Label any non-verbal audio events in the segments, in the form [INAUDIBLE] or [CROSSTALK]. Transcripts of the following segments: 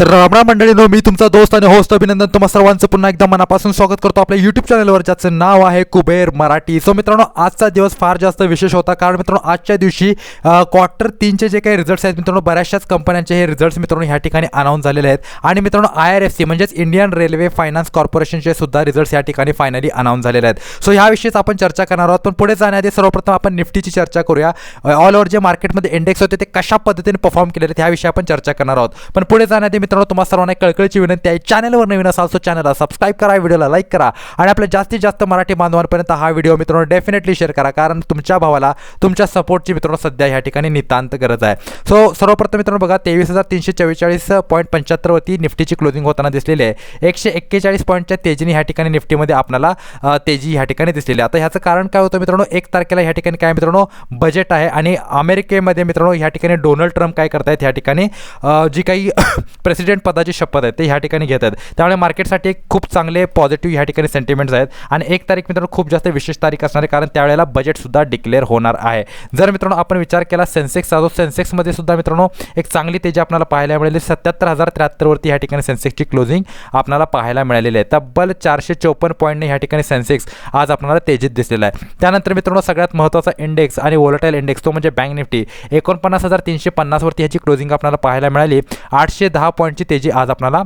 तर रामराम मंडळीनो मी तुमचा दोस्त आणि होस्ट अभिनंदन तुम्हा सर्वांचं पुन्हा एकदा मनापासून स्वागत करतो. आपल्या यूट्यूब चॅनलवर ज्याचं नाव आहे कुबेर मराठी. सो मित्रांनो आजचा दिवस फार जास्त विशेष होता कारण मित्रांनो आजच्या दिवशी क्वार्टर तीनचे जे काही रिझल्ट्स आहेत मित्रांनो बऱ्याचशाच कंपन्यांचे हे रिझल्ट्स मित्रांनो ह्या ठिकाणी अनाऊन्स झालेले आहेत. आणि मित्रांनो आय आर एफ सी म्हणजेच इंडियन रेल्वे फायनान्स कॉर्पोरेशनचे सुद्धा रिझल्ट्स या ठिकाणी फायनली अनाऊन्स झालेले आहेत. सो ह्याविषयीच आपण चर्चा करणार आहोत. पण पुढे जाण्याआधी सर्वप्रथम आपण निफ्टीची चर्चा करूया. ऑल ओव्हर जे मार्केटमध्ये इंडेक्स होते ते कशा पद्धतीने परफॉर्म केलेले आहेत ह्याविषयी आपण चर्चा करणार आहोत. पण पुढे जाण्याआधी मित्रांनो तुम्हाला सर्वांना एक कळकळीची विनंती आहे. चॅनलवर नवीन असाल सो चॅनलला सबस्क्राईब करा व्हिडिओला लाईक करा. आणि आपल्या जास्तीत जास्त मराठी बांधवांपर्यंत हा व्हिडिओ मित्रांनो डेफिनेटली शेअर करा कारण तुमच्या भावाला तुमच्या सपोर्टची मित्रांनो सध्या ह्या ठिकाणी नितांत गरज आहे. सो सर्वप्रथम मित्रांनो बघा तेवीस हजार तीनशे चव्वेचाळीस पॉईंट पंच्याहत्तरवरती निफ्टीची क्लोजिंग होताना दिसलेली आहे. एकशे एक्केचाळीस पॉईंटच्या तेजीने ह्या ठिकाणी निफ्टीमध्ये आपल्याला तेजी ह्या ठिकाणी दिसलेली आहे. आता ह्याचं कारण काय होतं मित्रांनो एक तारखेला ह्या ठिकाणी काय मित्रांनो बजेट आहे. आणि अमेरिकेमध्ये मित्रांनो ह्या ठिकाणी डोनाल्ड ट्रम्प काय करतायत ह्या ठिकाणी जी काही [COUGHS] प्रेसिडेंट पदाची शपथ आहे ते ह्या ठिकाणी घेत आहेत. त्यामुळे मार्केटसाठी एक खूप चांगले पॉझिटिव्ह ह्या ठिकाणी सेंटिमेंट्स आहेत. आणि एक तारीख मित्रांनो खूप जास्त विशेष तारीख असणार आहे कारण त्यावेळेला बजेटसुद्धा डिक्लेअर होणार आहे. जर मित्रांनो आपण विचार केला सेन्सेक्सचा जो सेन्सेक्समध्ये सुद्धा मित्रांनो एक चांगली तेजी आपल्याला पाहायला मिळाली सत्याहत्तर हजार त्र्याहत्तरवरती ह्या ठिकाणी सेन्सेक्सची क्लोजिंग आपल्याला पाहायला मिळालेली आहे. तब्बल चारशे चौपन्न पॉईंटने ह्या ठिकाणी सेन्सेक्स आज आपल्याला तेजीत दिसलेला आहे. त्यानंतर मित्रांनो सगळ्यात महत्त्वाचा इंडेक्स आणि वोलटाईल इंडेक्स तो म्हणजे बँक निफ्टी एकोणपन्नास हजार तीनशे पन्नासवरती ह्याची क्लोजिंग आपल्याला पाहायला मिळाली. आठशे दहा पॉईंट पॉईंटची तेजी आज आपल्याला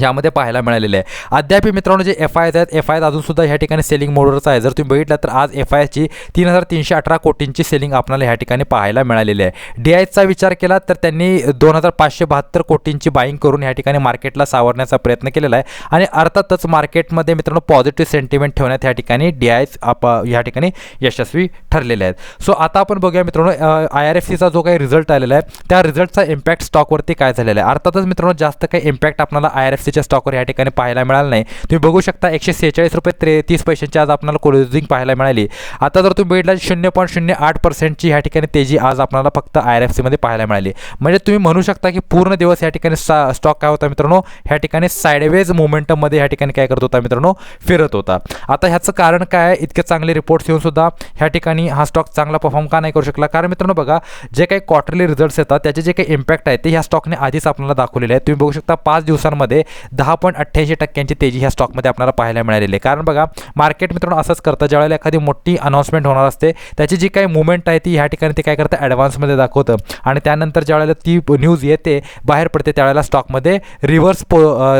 यामध्ये पाहायला मिळालेले आहे. अद्याप मित्रांनो जे एफ आय आहेत एफ आय अजूनसुद्धा ह्या ठिकाणी सेलिंग मोडवरच आहे. जर तुम्ही बघितलं तर आज एफ आयची तीन हजार तीनशे अठरा कोटींची सेलिंग आपल्याला ह्या ठिकाणी पाहायला मिळालेली आहे. डी आयचा विचार केला तर त्यांनी दोन हजार पाचशे बहात्तर कोटींची बाईंग करून ह्या ठिकाणी मार्केटला सावरण्याचा प्रयत्न केलेला आहे. आणि अर्थातच मार्केटमध्ये मित्रांनो पॉझिटिव्ह सेंटिमेंट ठेवण्यात ह्या ठिकाणी डी आय आप ह्या ठिकाणी यशस्वी ठरलेले आहेत. सो आता आपण बघूया मित्रांनो आय आर एफ सीचा जो काही रिझल्ट आलेला आहे त्या रिझल्टचा इम्पॅक्ट स्टॉकवरती काय झालेला आहे? अर्थातच मित्रांनो जास्त काही इम्पॅक्ट आपल्याला आय आर एफ सीच्या स्टॉकवर या ठिकाणी पाहायला मिळाला नाही. तुम्ही बघू शकता एकशे सेहेचाळीस रुपये त्रे तीस पैशांची आज आपल्याला क्लोजिंग पाहायला मिळाली. आता जर तुम्ही बघितलं शून्य पॉईंट शून्य आठ पर्सेंटची ह्या ठिकाणी तेजी आज आपल्याला फक्त आय आर एफ सीमध्ये पाहायला मिळाली. म्हणजे तुम्ही म्हणू शकता की पूर्ण दिवस या ठिकाणी सा स्टॉक काय होता मित्रांनो? ह्या ठिकाणी सायडवेज मोमेंटममध्ये ह्या ठिकाणी काय करत होता मित्रांनो? फिरत होता. आता ह्याचं कारण काय आहे? इतके चांगले रिपोर्ट्स येऊन सुद्धा ह्या ठिकाणी हा स्टॉक चांगला परफॉर्म का नाही करू शकला? कारण मित्रांनो बघा जे काही क्वार्टरली रिझल्ट्स येतात त्याचे जे काही इम्पॅक्ट आहे ते ह्या स्टॉकने आधीच आपल्याला दाखवलेले आहे तुम्ही बघू शकता पाच दिवसांमध्ये दहा पॉईंट अठ्ठ्याऐंशी टक्क्यांची तेजी ह्या स्टॉकमध्ये आपल्याला पाहायला मिळालेली आहे. कारण बघा मार्केट मित्रांनो असंच करतं. ज्यावेळेला एखादी मोठी अनाऊन्समेंट होणार असते त्याची जी काही मुवमेंट आहे ती ह्या ठिकाणी ते काय करतं? ॲडव्हान्समध्ये दाखवतं. आणि त्यानंतर ज्यावेळेला ती न्यूज येते बाहेर पडते त्यावेळेला स्टॉकमध्ये रिव्हर्स पो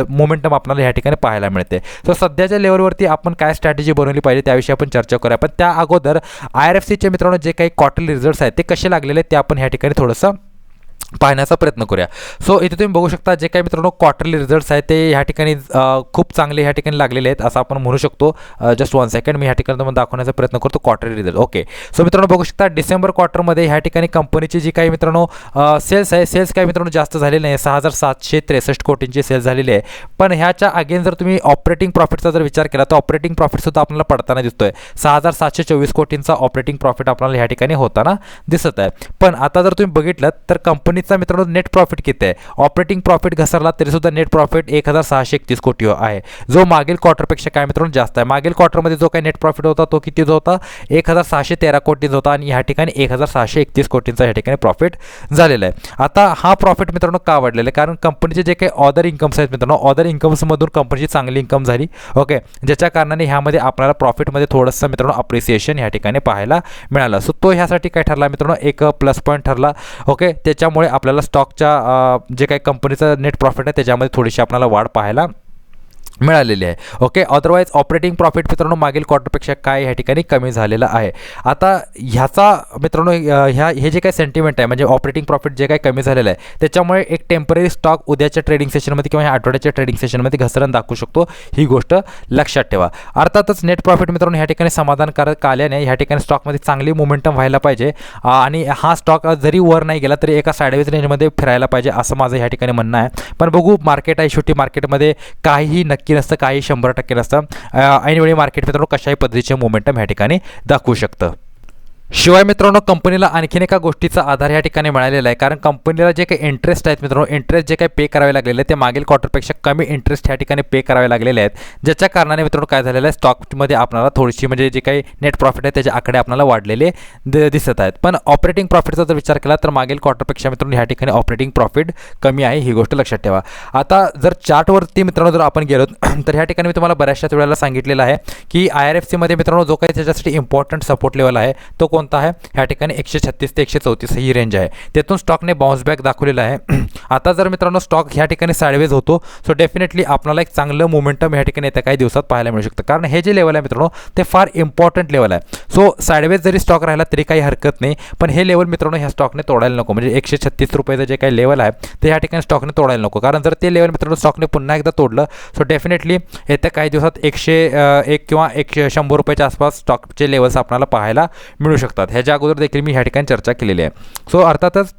मोमेंटम आपल्याला ह्या ठिकाणी पाहायला मिळते. सो सध्याच्या लेवलवरती आपण काय स्ट्रॅटेजी बनवली पाहिजे त्याविषयी आपण चर्चा करूया. पण त्या अगोदर आय आर एफ सीचे मित्रांनो जे काही क्वार्टरली रिझल्ट्स आहेत ते कसे लागलेले ते आपण ह्या ठिकाणी थोडंसं पाहण्याचा प्रयत्न करूया. सो इथे तुम्ही बघू शकता जे काही मित्रांनो क्वार्टरली रिझल्ट्स आहेत ते ह्या ठिकाणी खूप चांगले ह्या ठिकाणी लागलेले आहेत असं आपण म्हणू शकतो. जस्ट वन सेकंड मी ह्या ठिकाणी तुम्हाला दाखवण्याचा प्रयत्न करतो क्वार्टरली रिझल्ट ओके सो मित्रांनो बघू शकता डिसेंबर क्वार्टरमध्ये ह्या ठिकाणी कंपनीची जी काही मित्रांनो सेल्स आहे सेल्स काही मित्रांनो जास्त झालेले नाही. सहा हजार सातशे त्रेसष्ट कोटींची सेल्स झालेली आहे. पण ह्याच्या अगेन जर तुम्ही ऑपरेटिंग प्रॉफिटचा जर विचार केला तर ऑपरेटिंग प्रॉफिटसुद्धा आपल्याला पडताना दिसतोय. सहा हजार सातशे चोवीस कोटींचा ऑपरेटिंग प्रॉफिट आपल्याला ह्या ठिकाणी होताना दिसत आहे. पण आता जर तुम्ही बघितलं तर कंपनी कंपनीचा मित्रांनो नेट प्रॉफिट किती आहे? ऑपरेटिंग प्रॉफिट घसरला तरीसुद्धा नेट प्रॉफिट एक हजार सहाशे एकतीस कोटी आहे. जो मागील क्वार्टरपेक्षा काय मित्रांनो जास्त आहे. मागील क्वार्टरमध्ये जो काही नेट प्रॉफिट होता तो किती होता? एक हजार सहाशे तेरा कोटींचा होता आणि ह्या ठिकाणी एक हजार सहाशे एकतीस कोटींचा ह्या ठिकाणी प्रॉफिट झालेला आहे. आता हा प्रॉफिट मित्रांनो का वाढलेला आहे? कारण कंपनीचे जे काही ऑदर इन्कम्स आहेत मित्रांनो ऑदर इन्कम्समधून कंपनीची चांगली इन्कम झाली. ओके ज्याच्या कारणाने ह्यामध्ये आपल्याला प्रॉफिटमध्ये थोडंसं मित्रांनो अप्रिसिएशन ह्या ठिकाणी पाहायला मिळालं. सो तो ह्यासाठी काय ठरला मित्रांनो? एक प्लस पॉईंट ठरला. ओके त्याच्यामुळे आपल्याला स्टॉकच्या जे काही कंपनीचं नेट प्रॉफिट आहे त्याच्यामध्ये थोडीशी आपल्याला वाढ पाहायला मिळालेली आहे. ओके अदरवाईज ऑपरेटिंग प्रॉफिट मित्रांनो मागील क्वार्टरपेक्षा काय ह्या ठिकाणी कमी झालेलं आहे? आता ह्याचा मित्रांनो ह्या हे जे काही सेंटिमेंट आहे म्हणजे ऑपरेटिंग प्रॉफिट जे काही कमी झालेलं आहे त्याच्यामुळे एक टेंपररी स्टॉक उद्याच्या ट्रेडिंग सेशनमध्ये किंवा ह्या आठवड्याच्या ट्रेडिंग सेशनमध्ये घसरण दाखवू शकतो. ही गोष्ट लक्षात ठेवा. अर्थातच नेट प्रॉफिट मित्रांनो ह्या ठिकाणी समाधानकारक आल्याने ह्या ठिकाणी स्टॉकमध्ये चांगली मोमेंटम व्हायला पाहिजे. आणि हा स्टॉक जरी वर नाही गेला तरी एका साईडवेज रेंजमध्ये फिरायला पाहिजे असं माझं ह्या ठिकाणी म्हणणं आहे. पण बघू मार्केट आहे शेवटी मार्केटमध्ये काहीही नक्की नसतं काही शंभर टक्के नसतं. ऐनवेळी मार्केट मित्रांनो कशाही पद्धतीचे मोमेंटम ह्या ठिकाणी दाखवू शकतं. शिवाय मित्रांनो कंपनीला आणखीन एका गोष्टीचा आधार या ठिकाणी मिळालेला आहे. कारण कंपनीला जे काही इंटरेस्ट आहेत मित्रांनो इंटरेस्ट जे काही पे करावे लागलेले आहेत ते मागील क्वार्टरपेक्षा कमी इंटरेस्ट ह्या ठिकाणी पे करावे लागलेले आहेत. ज्याच्या कारणाने मित्रांनो काय झालेलं आहे? स्टॉकमध्ये आपल्याला थोडीशी म्हणजे जे काही नेट प्रॉफिट आहे त्याचे आकडे आपल्याला वाढलेले द- दिसत आहेत. पण ऑपरेटिंग प्रॉफिटचा जर विचार केला तर मागील क्वार्टरपेक्षा मित्रांनो ह्या ठिकाणी ऑपरेटिंग प्रॉफिट कमी आहे ही गोष्ट लक्षात ठेवा. आता जर चार्टवरती मित्रांनो जर आपण गेलो [CLEARS THROAT] तर ह्या ठिकाणी मी तुम्हाला बऱ्याचशाच वेळेला सांगितलेलं आहे की आय आर एफ सीमध्ये मित्रांनो जो काही त्याच्यासाठी इम्पॉर्टंट सपोर्ट लेवल आहे तो कोणता आहे? ह्या ठिकाणी एकशे छत्तीस ते एकशे चौतीस ही रेंज आहे. त्यातून स्टॉकने बाउन्स बॅक दाखवलेला आहे. [CLEARS THROAT] आता जर मित्रांनो स्टॉक ह्या ठिकाणी साईडवेज होतो सो डेफिनेटली आपल्याला एक चांगलं मोमेंटम ह्या ठिकाणी येत्या काही दिवसात पाहायला मिळू शकतं. कारण हे जे लेवल आहे मित्रांनो ते फार इम्पॉर्टंट लेवल आहे. सो साईडवेज जरी स्टॉक राहिला तरी काही हरकत नाही. पण हे लेवल मित्रांनो ह्या स्टॉकने तोडायला नको. म्हणजे एकशे छत्तीस रुपयाचं जे काही लेवल आहे ते ह्या ठिकाणी स्टॉकने तोडायला नको. कारण जर ते लेवल मित्रांनो स्टॉकने पुन्हा एकदा तोडलं सो डेफिनेटली येत्या काही दिवसात एकशे एक किंवा एकशे शंभर रुपयाच्या आसपास स्टॉकचे लेवल्स आपल्याला पाहायला मिळू शकतात. ह्याच्या अगोदर देखील मी ह्या ठिकाणी चर्चा केलेली आहे. सो अर्थातच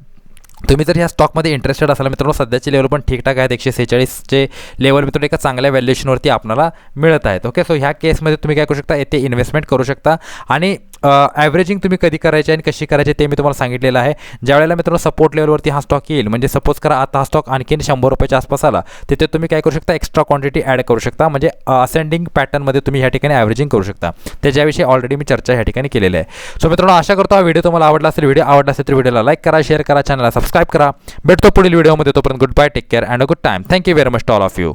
तुम्ही जर ह्या स्टॉकमध्ये इंटरेस्टेड असाल मित्रांनो सध्याचे लेवल पण ठीकठाक आहेत. एकशे सेहेचाळीसचे लेवल मित्रांनो एका चांगल्या व्हॅल्युएशनवरती आपल्याला मिळत आहेत. ओके सो ह्या केसमध्ये तुम्ही काय करू शकता? येथे इन्व्हेस्टमेंट करू शकता. आणि ॲव्हरेजिंग तुम्ही कधी करायची आणि कशी करायची ते मी तुम्हाला सांगितलेलं आहे. ज्यावेळेला मित्रांनो सपोर्ट लेवलवरती हा स्टॉक येईल म्हणजे सपोज करा आता हा स्टॉक आणखीन शंभर रुपयाच्या आसपास आला तिथे तुम्ही काय करू शकता एक्स्ट्रा क्वांटिटी ॲड करू शकता म्हणजे असेंडिंग पॅटर्नमध्ये तुम्ही ह्या ठिकाणी ॲव्हरेजिंग करू शकता. त्याच्याविषयी ऑलरेडी मी चर्चा ह्या ठिकाणी केलेली आहे. सो मित्रांनो आशा करतो हा व्हिडिओ तुम्हाला आवडला असेल. व्हिडिओ आवडला असेल तर व्हिडिओला लाईक करा शेअर करा चॅनलला सबस्क्राईब करा. भेटतो पुढील व्हिडिओमध्ये तोपर्यंत good bye take care and a good time thank you very much to all all of you